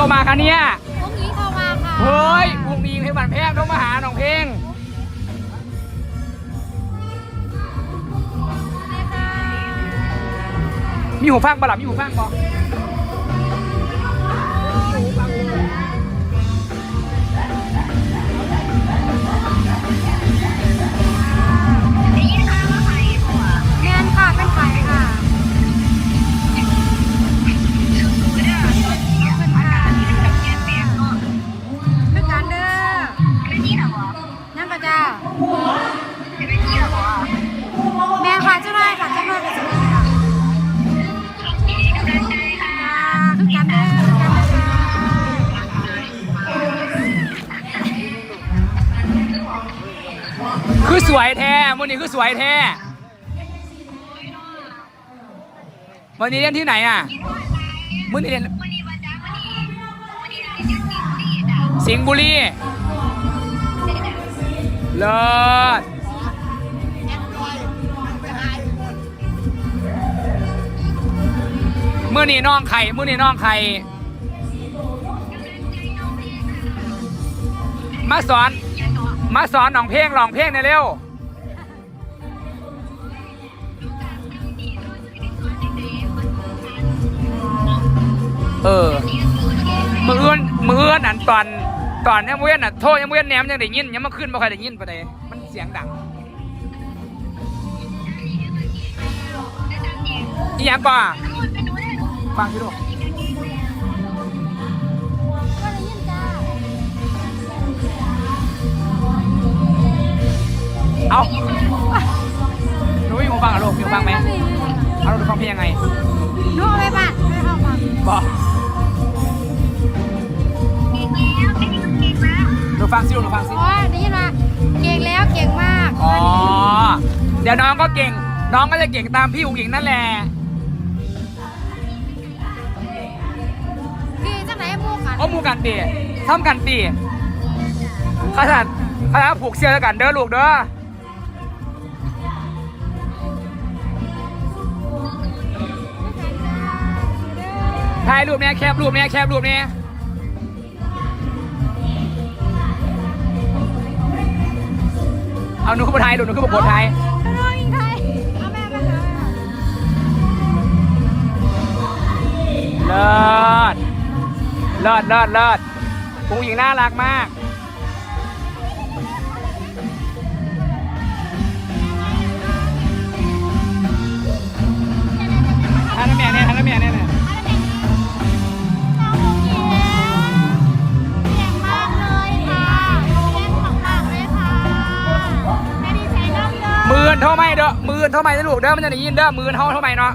รมาคะเนี่ยพรุ่งนี้เข้ามาค่ะเฮ้ยพรุ่งนี้เพลงบันแพงต้องมาหาน้องเพลงมีหูฟังปะล่ะมีหูฟังปะ คือสวยแท้วันนี้คือสวยแท้วันนี้เรียนที่ไหนอะมื่อนี้เรียนสิงห์บุรีเลิศเมื่อนี้น้องไข่เมื่อนี้น้องไข่มาสอน มาสอนน้องเพลงร้องเพลงในอยเร็ว เออ มือเอื้อนมือเอื้อนอันตอนตอนยังมือเอื้อนอะโทษยังมือเอื้อนแหนมยังได้ยินยังมาขึ้นมาใครได้ยินปะเดมันเสียงดังอีหยังก่อนฟังพี่ลูก เอาหนูมีหูฟังเหรอลูกมีหูฟังไหมเอาลูกฟังเพลงยังไงหนูเอาไปบ้านไม่เข้ามาบอกหนูฟังซิลูกหนูฟังซิโอ้ยได้ยินมาเก่งแล้วเก่งมาก อ๋อ เดี๋ยวน้องก็เก่ง น้องก็จะเก่งตามพี่อุ๋งอิงนั่นแหละพี่จังไหนหมู่กันโอ้หมูกันตีทำกันตีข้าสัตว์ข้าสัตว์ผูกเชือกกันเด้อลูกเด้อ ถ่ายรูปเนี้ยแคบรูปเนี้ยแคบรูปเนี้ยเอาหนูขึ้นมาถ่ายลูกหนูขึ้นมาบทถ่ายน้องยิงไทยเอาแม่ไปเลยเลิศเลิศเลิศเลิศผู้หญิงน่ารักมาก นเท่าไหม่เด้อหมื่นเท่าไหม่นะลูกเด้อมันจะได้ยินเด้อหมื่นเท่าเท่าไหม่เนาะ